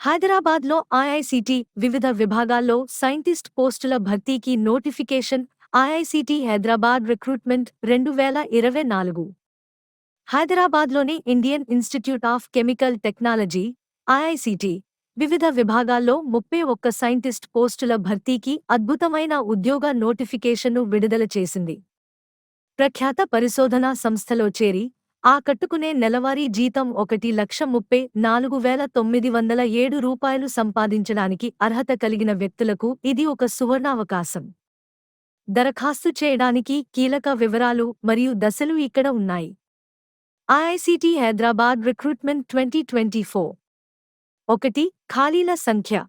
హైదరాబాద్లో ఐఐసిటి వివిధ విభాగాల్లో సైంటిస్ట్ పోస్టుల భర్తీకి నోటిఫికేషన్ ఐఐసిటి హైదరాబాద్ రిక్రూట్మెంట్ రెండు వేల ఇరవై నాలుగు. హైదరాబాద్లోని Indian Institute of Chemical Technology IICT వివిధ విభాగాల్లో ముప్పై ఒక్క సైంటిస్ట్ పోస్టుల భర్తీకి అద్భుతమైన ఉద్యోగ నోటిఫికేషన్ను విడుదల చేసింది. ప్రఖ్యాత పరిశోధనా సంస్థలో చేరి ఆ కట్టుకునే నెలవారీ జీతం ఒకటి లక్ష ముప్పై నాలుగు వేల తొమ్మిది వందల ఏడు రూపాయలు సంపాదించడానికి అర్హత కలిగిన వ్యక్తులకు ఇది ఒక సువర్ణావకాశం. దరఖాస్తు చేయడానికి కీలక వివరాలు మరియు దశలు ఇక్కడ ఉన్నాయి. IICT Hyderabad recruitment twenty twenty four. ఒకటి ఖాళీల సంఖ్య.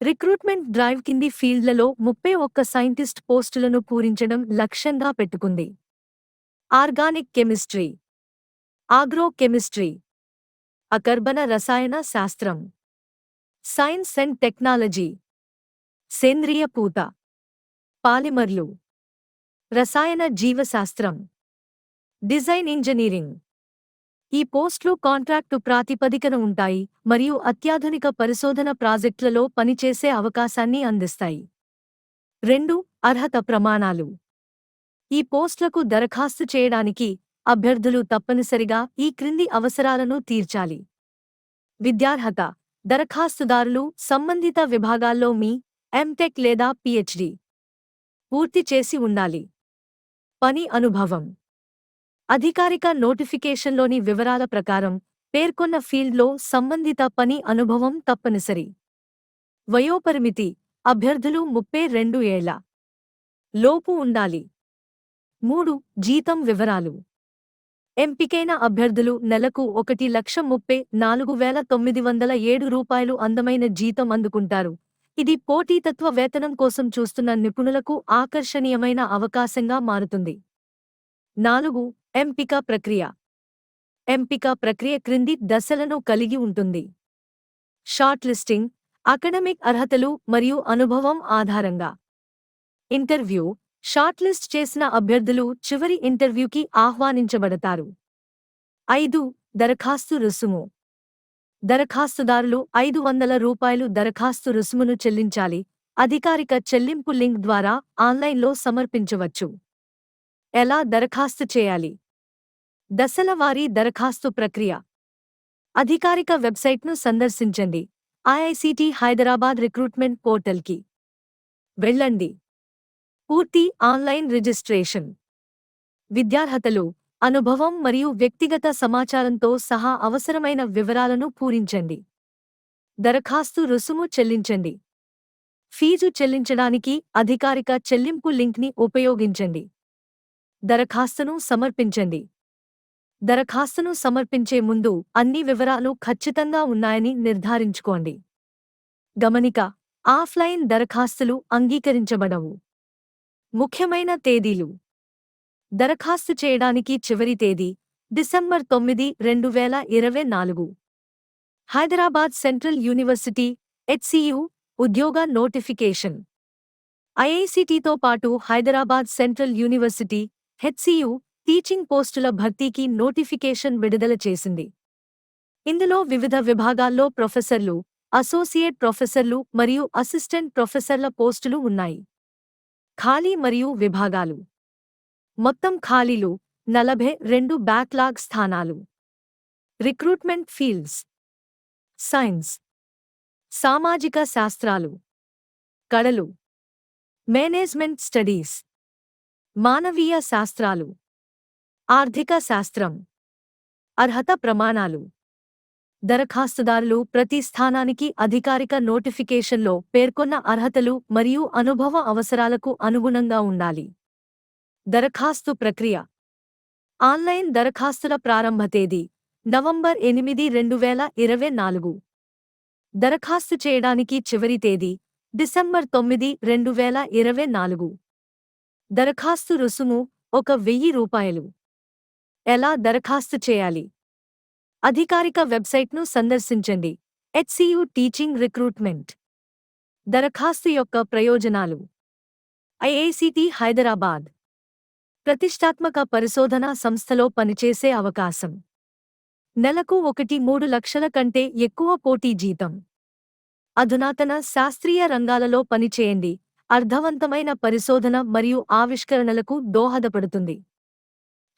రిక్రూట్మెంట్ డ్రైవ్ కింది ఫీల్డ్లలో ముప్పై ఒక్క సైంటిస్ట్ పోస్టులను పూరించడం లక్ష్యంగా పెట్టుకుంది. Organic chemistry. ఆగ్రో కెమిస్ట్రీ అకర్బన రసాయన శాస్త్రం. Science and technology. సేంద్రియ పూత. పాలిమర్లు. రసాయన జీవశాస్త్రం. Design engineering. ఈ పోస్టులు కాంట్రాక్టు ప్రాతిపదికన ఉంటాయి మరియు అత్యాధునిక పరిశోధన ప్రాజెక్టులలో పనిచేసే అవకాశాన్ని అందిస్తాయి. రెండు అర్హత ప్రమాణాలు. ఈ పోస్టులకు దరఖాస్తు చేయడానికి అభ్యర్థులు తప్పనిసరిగా ఈ క్రింది అవసరాలను తీర్చాలి. విద్యార్హత దరఖాస్తుదారులు సంబంధిత విభాగాల్లో మీ ఎంటెక్ లేదా పిహెచ్డి పూర్తి చేసి ఉండాలి. పని అనుభవం. అధికారిక నోటిఫికేషన్లోని వివరాల ప్రకారం పేర్కొన్న ఫీల్డ్లో సంబంధిత పని అనుభవం తప్పనిసరి. వయోపరిమితి అభ్యర్థులు ముప్పై రెండు ఏళ్ళ లోపు ఉండాలి. మూడు జీతం వివరాలు. ఎంపికైన అభ్యర్థులు నెలకు ఒకటి లక్ష ముప్పై నాలుగు వేల తొమ్మిది వందల ఏడు రూపాయలు అందమైన జీతం అందుకుంటారు. ఇది పోటీతత్వ వేతనం కోసం చూస్తున్న నిపుణులకు ఆకర్షణీయమైన అవకాశంగా మారుతుంది. నాలుగు ఎంపిక ప్రక్రియ. ఎంపిక ప్రక్రియ క్రింది దశలను కలిగి ఉంటుంది. షార్ట్ లిస్టింగ్ అకడమిక్ అర్హతలు మరియు అనుభవం ఆధారంగా. ఇంటర్వ్యూ షార్ట్ లిస్ట్ చేసిన అభ్యర్థులు చివరి ఇంటర్వ్యూకి ఆహ్వానించబడతారు. ఐదు దరఖాస్తు రుసుము. దరఖాస్తుదారులు ఐదు వందల రూపాయలు దరఖాస్తు రుసుమును చెల్లించాలి. అధికారిక చెల్లింపు లింక్ ద్వారా ఆన్లైన్లో సమర్పించవచ్చు. ఎలా దరఖాస్తు చేయాలి? దశల వారీ దరఖాస్తు ప్రక్రియ. అధికారిక వెబ్సైట్ను సందర్శించండి. ఐఐసిటి హైదరాబాద్ రిక్రూట్మెంట్ పోర్టల్కి. వెళ్ళండి. పూర్తి ఆన్లైన్ రిజిస్ట్రేషన్. విద్యార్హతలు అనుభవం మరియు వ్యక్తిగత సమాచారంతో సహా అవసరమైన వివరాలను పూరించండి. దరఖాస్తు రుసుము చెల్లించండి. ఫీజు చెల్లించడానికి అధికారిక చెల్లింపు లింక్ని ఉపయోగించండి. దరఖాస్తును సమర్పించండి. దరఖాస్తును సమర్పించే ముందు అన్ని వివరాలు ఖచ్చితంగా ఉన్నాయని నిర్ధారించుకోండి. గమనిక ఆఫ్లైన్ దరఖాస్తులు అంగీకరించబడవు. ముఖ్యమైన తేదీలు. దరఖాస్తు చేయడానికి చివరి తేదీ డిసెంబర్ తొమ్మిది రెండు వేల ఇరవై నాలుగు. హైదరాబాద్ సెంట్రల్ యూనివర్సిటీ హెచ్సియు ఉద్యోగ నోటిఫికేషన్. ఐఐసిటితో పాటు Hyderabad central university HCU teaching పోస్టుల భర్తీకి నోటిఫికేషన్ విడుదల చేసింది. ఇందులో వివిధ విభాగాల్లో ప్రొఫెసర్లు అసోసియేట్ ప్రొఫెసర్లు మరియు అసిస్టెంట్ ప్రొఫెసర్ల పోస్టులు ఉన్నాయి. ఖాళీ మరియు విభాగాలు. మొత్తం ఖాళీలు నలభై రెండు బ్యాక్లాగ్ స్థానాలు. Recruitment fields. సైన్స్. సామాజిక శాస్త్రాలు. కళలు. Management studies. మానవీయ శాస్త్రాలు. ఆర్థిక శాస్త్రం. అర్హత ప్రమాణాలు. దరఖాస్తుదారులు ప్రతి స్థానానికి అధికారిక నోటిఫికేషన్లో పేర్కొన్న అర్హతలు మరియు అనుభవ అవసరాలకు అనుగుణంగా ఉండాలి. దరఖాస్తు ప్రక్రియ. ఆన్లైన్ దరఖాస్తుల ప్రారంభ తేదీ. నవంబర్ ఎనిమిది రెండు వేల ఇరవై నాలుగు. దరఖాస్తు చేయడానికి చివరి తేదీ. డిసెంబర్ తొమ్మిది రెండు వేల ఇరవై నాలుగు. దరఖాస్తు రుసుము ఒక వెయ్యి రూపాయలు. ఎలా దరఖాస్తు చేయాలి? అధికారిక వెబ్సైట్ను సందర్శించండి. హెచ్సియు టీచింగ్ రిక్రూట్మెంట్ దరఖాస్తు యొక్క ప్రయోజనాలు. ఐఐసిటి హైదరాబాద్ ప్రతిష్టాత్మక పరిశోధనా సంస్థలో పనిచేసే అవకాశం. నెలకు ఒకటి మూడు లక్షల కంటే ఎక్కువ పోటీ జీతం. అధునాతన శాస్త్రీయ రంగాలలో పనిచేయండి. అర్థవంతమైన పరిశోధన మరియు ఆవిష్కరణలకు దోహదపడుతుంది.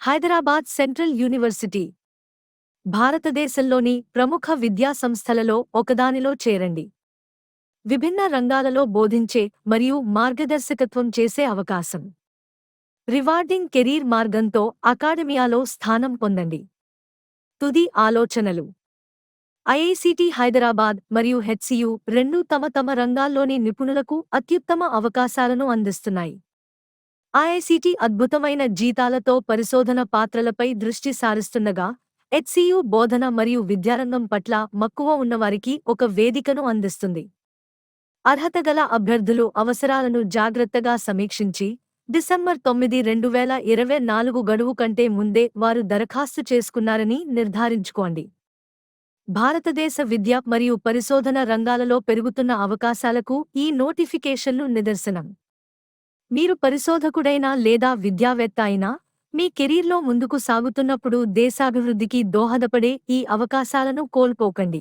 హైదరాబాద్ సెంట్రల్ యూనివర్సిటీ భారతదేశంలోని ప్రముఖ విద్యా సంస్థలలో ఒకదానిలో చేరండి. విభిన్న రంగాలలో బోధించే మరియు మార్గదర్శకత్వం చేసే అవకాశం. రివార్డింగ్ కెరీర్ మార్గంతో అకాడమియాలో స్థానం పొందండి. తుది ఆలోచనలు. ఐఐసిటి హైదరాబాద్ మరియు హెచ్సియు రెండూ తమ తమ రంగాల్లోని నిపుణులకు అత్యుత్తమ అవకాశాలను అందిస్తున్నాయి. ఐఐసిటి అద్భుతమైన జీతాలతో పరిశోధన పాత్రలపై దృష్టి సారిస్తుండగా హెచ్సియు బోధన మరియు విద్యారంగం పట్ల మక్కువ ఉన్నవారికి ఒక వేదికను అందిస్తుంది. అర్హత గల అభ్యర్థులు అవసరాలను జాగ్రత్తగా సమీక్షించి డిసెంబర్ తొమ్మిది రెండు వేల ఇరవై నాలుగు గడువు కంటే ముందే వారు దరఖాస్తు చేసుకున్నారని నిర్ధారించుకోండి. భారతదేశ విద్య మరియు పరిశోధన రంగాలలో పెరుగుతున్న అవకాశాలకు ఈ నోటిఫికేషన్లు నిదర్శనం. మీరు పరిశోధకుడైనా లేదా విద్యావేత్త అయినా మీ కెరీర్లో ముందుకు సాగుతున్నప్పుడు దేశాభివృద్ధికి దోహదపడే ఈ అవకాశాలను కోల్పోకండి.